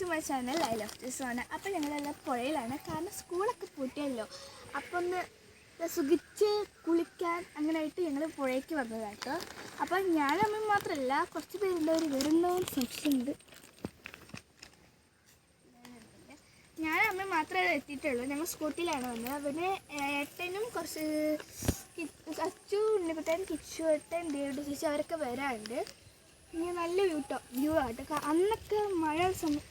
To my channel I love this ആണ് അപ്പോൾ ഞങ്ങളെല്ലാം പുഴയിലാണ്. കാരണം സ്കൂളൊക്കെ പൂട്ടിയല്ലോ. അപ്പോൾ ഒന്ന് സുഖിച്ച് കുളിക്കാൻ അങ്ങനെ ആയിട്ട് ഞങ്ങൾ പുഴയ്ക്ക് വന്നതാട്ടോ അപ്പോൾ ഞാൻ അമ്മയും മാത്രമല്ല കുറച്ച് പേരുടെ വരുന്നോ എന്ന് സംശയമുണ്ട് ഞാൻ അമ്മ മാത്രമേ എത്തിയിട്ടുള്ളൂ. ഞങ്ങൾ സ്കൂട്ടിയിലാണ് വന്നത്. പിന്നെ ഏട്ടനും കുറച്ച് അച്ചു ഉണ്ണിക്കുട്ടൻ കിച്ചു ഏട്ടൻ ദേവിയുടെ ചേച്ചി അവരൊക്കെ വരാറുണ്ട്. നല്ല വ്യൂ ടോ വ്യൂ ആട്ടോ അന്നൊക്കെ മഴ സമയം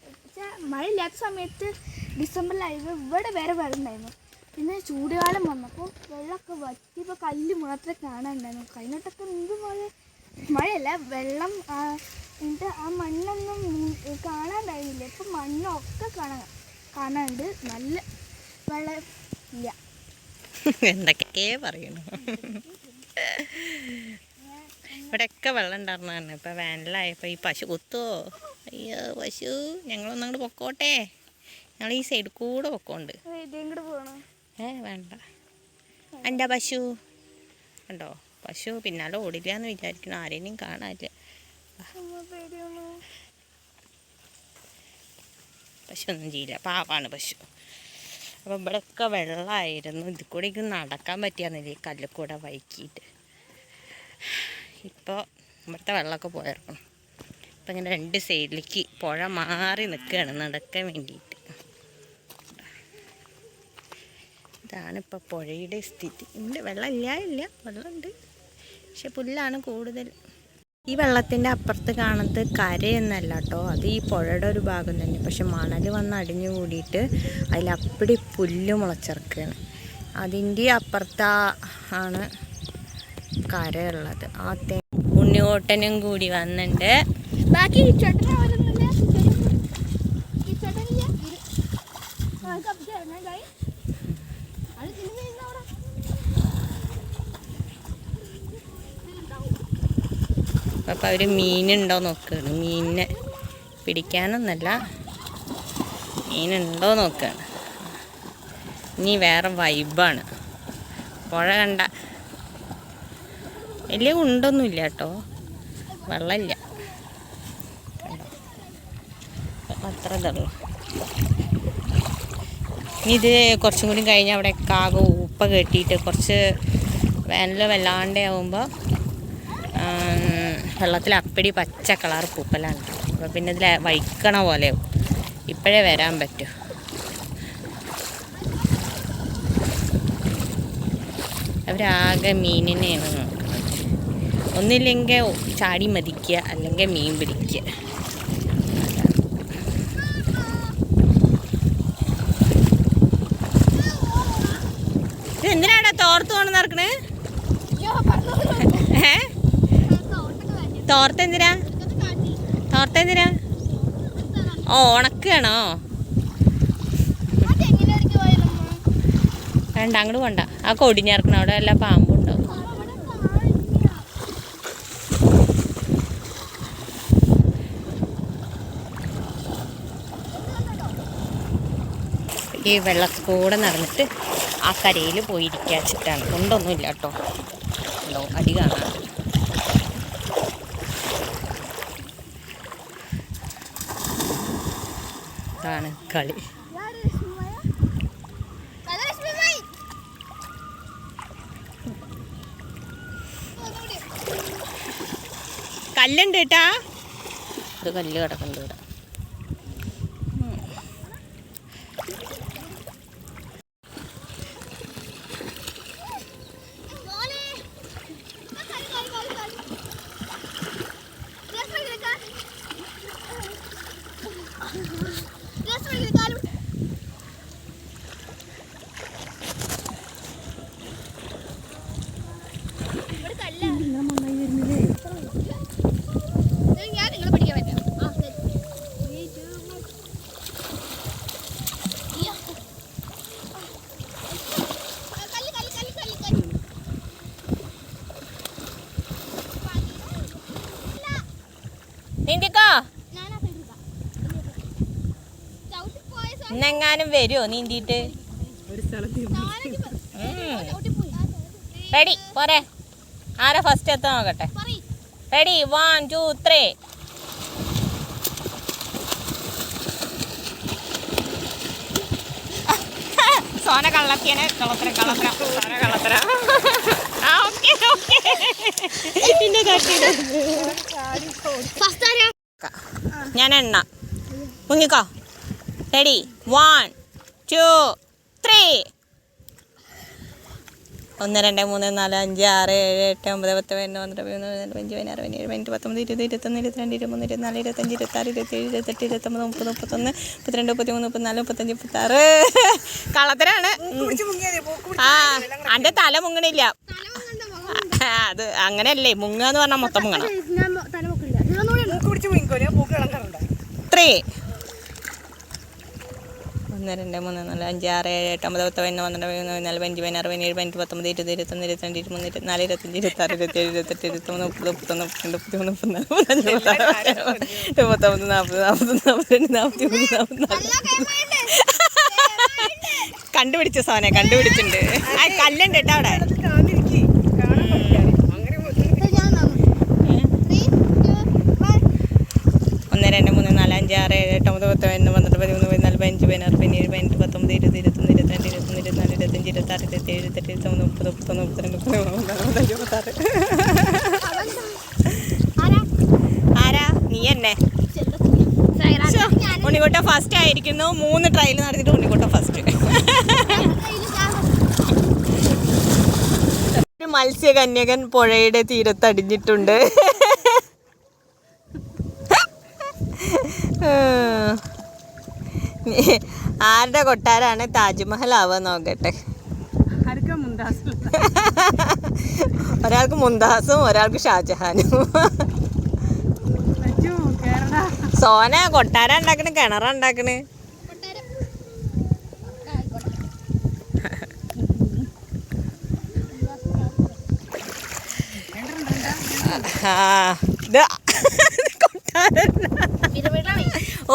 മഴ ഇല്ലാത്ത സമയത്ത് ഡിസംബറിലായിരുന്നു ഇവിടെ വേറെ വെള്ളം ഉണ്ടായിരുന്നു പിന്നെ ചൂടുകാലം വന്നപ്പോൾ വെള്ളമൊക്കെ വറ്റി ഇപ്പോൾ കല്ല് മാത്രമേ കാണാനുണ്ടായിരുന്നു. കഴിഞ്ഞിട്ടൊക്കെ എന്ത് മഴ മഴയല്ല വെള്ളം എന്നിട്ട് ആ മണ്ണൊന്നും കാണാണ്ടായിരുന്നില്ല ഇപ്പം മണ്ണൊക്കെ കാണാൻ കാണാനുണ്ട്. നല്ല വെള്ളം ഇല്ല. എന്തൊക്കെ പറയണു ഇവിടെയൊക്കെ വെള്ളം ഉണ്ടായിരുന്നാണ് ഇപ്പൊ വേനലായപ്പോൾ ഈ പശു കുത്തുവോ അയ്യോ പശു ഞങ്ങളൊന്നും അങ്ങോട്ട് പൊക്കോട്ടെ. ഞങ്ങൾ ഈ സൈഡിൽ കൂടെ പൊക്കോണ്ട്. ഏ വേണ്ട. എന്റെ പശു? ഉണ്ടോ പശു പിന്നാലെ ഓടില്ല എന്ന് വിചാരിക്കണം ആരെയും കാണാനില്ല പശു ഒന്നും ചെയ്യില്ല. പാവാണ് പശു. അപ്പോൾ ഇവിടെയൊക്കെ വെള്ളമായിരുന്നു ഇതിൽ കൂടെ നടക്കാൻ പറ്റിയാന്നില്ലേ ഈ കല്ലിൽ കൂടെ വൈക്കിയിട്ട് ഇപ്പോൾ ഇവിടുത്തെ വെള്ളമൊക്കെ പോയിറക്കണം. ഇപ്പം ഇങ്ങനെ രണ്ട് സൈഡിലേക്ക് പുഴ മാറി നിൽക്കുകയാണ് നടക്കാൻ വേണ്ടിയിട്ട്. ഇതാണ് ഇപ്പോൾ പുഴയുടെ സ്ഥിതി. ഉണ്ട് വെള്ളം ഇല്ല ഇല്ല വെള്ളമുണ്ട്. പക്ഷെ പുല്ലാണ് കൂടുതൽ. ഈ വെള്ളത്തിന്റെ അപ്പുറത്ത് കാണുന്നത് കരയൊന്നല്ല കേട്ടോ. അത് ഈ പുഴയുടെ ഒരു ഭാഗം തന്നെ. പക്ഷെ മണൽ വന്ന് അടിഞ്ഞു കൂടിയിട്ട് അതിലപ്പടി പുല്ല് മുളച്ചിറക്കുകയാണ് അതിന്റെ അപ്പുറത്താണ് കരയുള്ളത്. ആ തേ ഉണ്ണിയോട്ടനും കൂടി വന്നിട്ടുണ്ട് ബാക്കി അപ്പൊ അവർ മീനുണ്ടോ നോക്കുകയാണ് മീനിനെ പിടിക്കാനൊന്നല്ല. മീനുണ്ടോ നോക്കുകയാണ് ഇനി വേറെ വൈബാണ് പുഴ കണ്ട വലിയ ഉണ്ടൊന്നുമില്ല കേട്ടോ വെള്ളമില്ല അത്ര ഇതുള്ളൂ. ഇനി ഇത് കുറച്ചും കൂടി കഴിഞ്ഞ് അവിടെ കാക ഉപ്പ കെട്ടിയിട്ട് കുറച്ച് വേനൽ വല്ലാണ്ട് ആവുമ്പോൾ വെള്ളത്തിൽ അപ്പടി പച്ച കളർ പൂപ്പലാണ്. അപ്പോൾ പിന്നെ ഇതിൽ വൈക്കണ പോലെയാവും ഇപ്പോഴേ വരാൻ പറ്റൂ. അവരാകെ മീനിനെയാണ്. ഒന്നില്ലെങ്കിൽ ചാടി മതിക്കുക അല്ലെങ്കിൽ മീൻ പിടിക്കുക. ഇത് എന്തിനാടാ തോർത്ത് കൊണ്ട് നടക്കണേ? ഏ? തോർത്ത് എന്തിനാ? തോർത്ത് എന്തിനാ? ഓ ഉണക്കുകയാണോ വേണ്ട അങ്ങോട്ട് പോണ്ട. ആ കൊടിഞ്ഞിറക്കണം അവിടെ എല്ലാ പാമ്പും ഈ വെള്ളക്കൂടെ നടന്നിട്ട് ആ കരയിൽ പോയിരിക്കുക വെച്ചിട്ടാണ്. കൊണ്ടൊന്നുമില്ല കേട്ടോ. ഉണ്ടോ അടി കാണാം ഇതാണ് കളി. കല്ലുണ്ട് കേട്ടാ. ഇത് കല്ല് കിടക്കുന്നുണ്ട് ഇവിടെ. നീന്തിക്കോ? ഇന്നെങ്ങാനും വരുമോ നീന്തിയിട്ട്. റെഡി പോരെ. ആരാ ഫസ്റ്റ് എത്താൻ നോക്കട്ടെ ready one two three Sona കള്ളത്തിയാണ്. കള്ളത്തര കള്ളത്തര. സോന കള്ളത്തര. ഞാൻ എണ്ണ. മുങ്ങിക്കോ. റെഡി വൺ ടു ത്രീ ഒന്ന് രണ്ട് മൂന്ന് നാല് അഞ്ച് ആറ് ഏഴ് എട്ട് ഒമ്പത് പത്ത് പതിനൊന്ന് പന്ത്രണ്ട് പതിമൂന്ന് പതിനാല് പതിനഞ്ച് പതിനാറ് പതിനേഴ് പതിനെട്ട് പത്തൊമ്പത് ഇരുപത് ഇരുപത്തൊന്ന് ഇരുപത്തിരണ്ട് ഇരുപത്തൊന്ന് ഇരുപത്തിനാല് ഇരുപത്തഞ്ച് ഇരുപത്താറ് ഇരുപത്തേഴ് ഇരുപത്തെട്ട് ഇരുപത്തൊമ്പത് മുപ്പത് മുപ്പത്തൊന്ന് മുപ്പത്തിരണ്ട് മുപ്പത്തിമൂന്ന് മുപ്പത്തിനാല് മുപ്പത്തഞ്ച് മുപ്പത്താറ് കള്ളത്തരാണ്. ആ എന്റെ തല മുങ്ങണില്ല. അത് അങ്ങനെയല്ലേ മുങ്ങുക എന്ന് പറഞ്ഞാൽ മൊത്തം മുങ്ങണം. ഇത്രേ ഒന്ന് രണ്ട് മൂന്ന് നാല് അഞ്ച് ആറ് ഏഴ് എട്ട് ഒമ്പത് പത്ത് പതിനൊന്ന് പന്ത്രണ്ട് പതിമൂന്ന് പതിനാല് പതിനഞ്ച് പതിനാറ് പതിനേഴ് പതിനെട്ട് പത്തൊമ്പത് ഇരുപത് ഇരുപത്തൊന്ന് ഇരുപത്തിരണ്ട് ഇരുപത്തിമൂന്ന് ഇരുപത്തിനാല് ഇരുപത്തഞ്ച് ഇരുപത്താറ് ഇരുപത്തേഴ് ഇരുപത്തെട്ട് ഇരുപത്തൊന്ന് മുപ്പത് മുപ്പത്തൊന്ന് മുപ്പത്തിരണ്ട് മുപ്പത്തിമൂന്ന് മുപ്പത്തിനാല് മുപ്പത്തഞ്ച് മുപ്പത്താറ് മുപ്പത്തൊമ്പത് നാൽപ്പത് നാൽപ്പത്തൊന്ന് നാൽപ്പത്തിരണ്ട് നാൽപ്പത്തിമൂന്ന് നാൽപ്പത്തിനാല് കണ്ടുപിടിച്ച സാധനം കണ്ടുപിടിച്ചിട്ടുണ്ട്. ആ കല്ലുണ്ട് കേട്ടോ അവിടെ ഒന്ന് രണ്ട് മൂന്ന് നാല് അഞ്ച് ആറ് ഏഴ് എട്ട് ഒമ്പത് പത്ത് പതിനൊന്ന് പന്ത്രണ്ട് പതിമൂന്ന് പതിനാല് പതിനഞ്ച് പതിനാറ് പതിനേഴ് പതിനെട്ട് പത്തൊമ്പത് ഇരുപത് ഇരുപത്തൊന്ന് ഇരുപത്തിരണ്ട് ഇരുപത്തൊന്ന് ഇരുപത്തിനാല് ഇരുപത്തഞ്ച് ഇരുപത്താറ് ഇരുപത്തേഴ് ഇരുപത്തെട്ട് ഇരുപത്തൊന്ന് മുപ്പത് മുപ്പത്തൊന്ന് മുപ്പത്തിരണ്ട് മുപ്പത്തിമൂന്ന് മുപ്പത്താറ് ആരാ? നീ എന്നെ. ഉണ്ണിക്കുട്ട ഫസ്റ്റ് ആയിരിക്കുന്നു. മൂന്ന് ട്രയൽ നടത്തിയിട്ട് ഉണ്ണിക്കുട്ട ഫസ്റ്റ് മത്സ്യകന്യകൻ പുഴയുടെ തീരത്തടിഞ്ഞിട്ടുണ്ട്. ആരുടെ കൊട്ടാരാണ് താജ്മഹൽ ആവുക നോക്കട്ടെ? ഒരാൾക്ക് മുന്താസും ഒരാൾക്ക് ഷാജഹാനും. സോന കൊട്ടാര ഉണ്ടാക്കണ് കിണറ ഉണ്ടാക്കണ്? ആ, ഇത് കൊട്ടാരം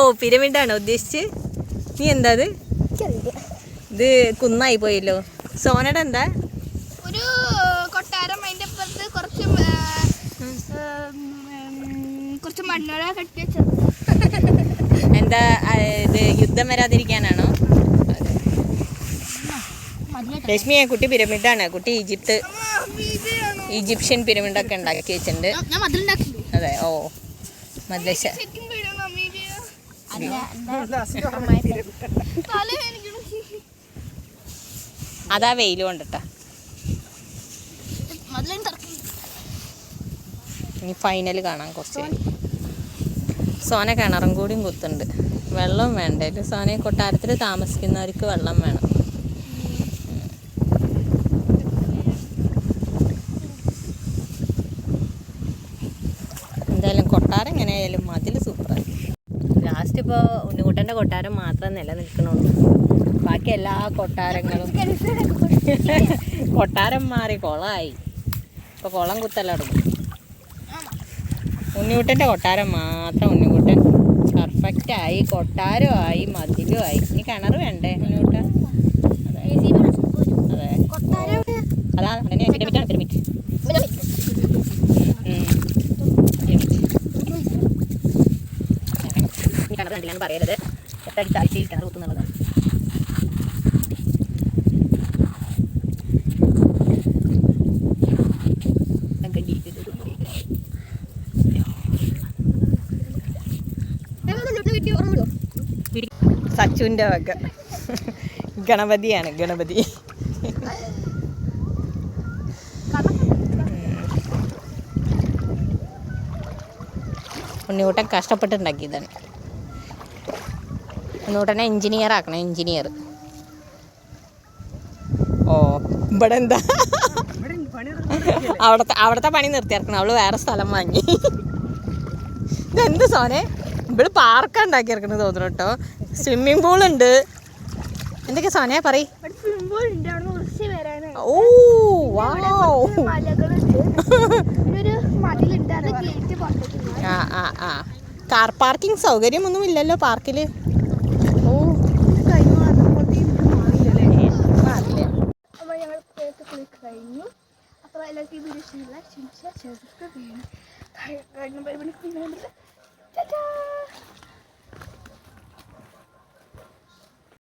ഓ പിരമിഡാണോ ഉദ്ദേശിച്ച്? നീ എന്താ അത്? ഇത് കുന്നായി പോയല്ലോ. സോനയുടെ എന്താ? ഒരു കൊട്ടാരം അതിന്റെ അപ്പുറത്ത് കുറച്ച് കുറച്ച് മണ്ണോടെ കെട്ടി വെച്ചത്. എന്താ ഇത് യുദ്ധം വരാതിരിക്കാനാണോ? രശ്മിയെ കുട്ടി പിരമിഡാണ്. കുട്ടി ഈജിപ്ത് ഈജിപ്ഷ്യൻ പിരമിഡൊക്കെ ഉണ്ടാക്കി വെച്ചിട്ടുണ്ട്. അതെ ഓ. മദ്രസ. അതാ വെയിൽ കൊണ്ടിട്ടാ. ഇനി ഫൈനൽ കാണാൻ കുറച്ച്. സോന കിണറും കൂടിയും കുത്തുണ്ട് വെള്ളം വേണ്ട. സോനെ കൊട്ടാരത്തിൽ താമസിക്കുന്നവർക്ക് വെള്ളം വേണം. ഇപ്പോൾ ഉണ്ണിക്കുട്ടന്റെ കൊട്ടാരം മാത്രം നിലനിൽക്കണുള്ളൂ. ബാക്കി എല്ലാ കൊട്ടാരങ്ങളും കൊട്ടാരം മാറി കുളമായി ഇപ്പോൾ കുളം കുത്തല്ല തുടങ്ങി. ഉണ്ണിക്കുട്ടന്റെ കൊട്ടാരം മാത്രം ഉണ്ണിക്കുട്ടൻ പെർഫെക്റ്റ് ആയി കൊട്ടാരമായി ആയി ഇനി കിണർ വേണ്ടേ ഉണ്ണിക്കുട്ട അതെ. അതെ അതാ അങ്ങനെ കണ്ടില്ലാന്ന് പറയരുത് എട്ടടി താഴ്ചയിൽ കിണർ കുത്തുന്നുള്ളത് സച്ചുവിന്റെ വക. ഗണപതിയാണ് ഗണപതി. ഉണ്ണിക്കുട്ടൻ കഷ്ടപ്പെട്ടുണ്ടാക്കിയതാണ് ഉണ്ണിക്കുട്ടനെ എഞ്ചിനീയർ ആക്കണം എഞ്ചിനീയർ ഓ ഇവിടെ എന്താ? അവിടത്തെ അവിടത്തെ പണി നിർത്തിയിറക്കണം അവൾ വേറെ സ്ഥലം വാങ്ങി. ഇതെന്ത് സോനെ ഇവിടെ പാർക്കാണ് ഉണ്ടാക്കിയിറക്കണത് തോന്നുന്നു കേട്ടോ. സ്വിമ്മിംഗ് പൂൾ ഉണ്ട്. എന്തൊക്കെ സോനെ പറയ്. ഇവിടെ സ്വിമ്മിംഗ് ഉണ്ട്. അവിടെ കുറച്ച് വരാനാണ്. ഓ വാവ് മലകളുണ്ട്. പിന്നെ ഒരു ഗേറ്റ് പുറത്തേക്ക് ആ ആ ആ. കാർ പാർക്കിംഗ് സൗകര്യമൊന്നും ഇല്ലല്ലോ പാർക്കിൽ ഓ കഴിഞ്ഞു അതുപോലത്തെ മാറില്ല അപ്പോൾ ഞങ്ങൾ പോയിട്ട് കുളി കഴിഞ്ഞു അപ്പോൾ എല്ലാവർക്കും ഈ വീഡിയോ ഇഷ്ടമില്ല ക്ഷമിച്ച ചെറുത്ത് വീണ് കഴിഞ്ഞ പരിപാടി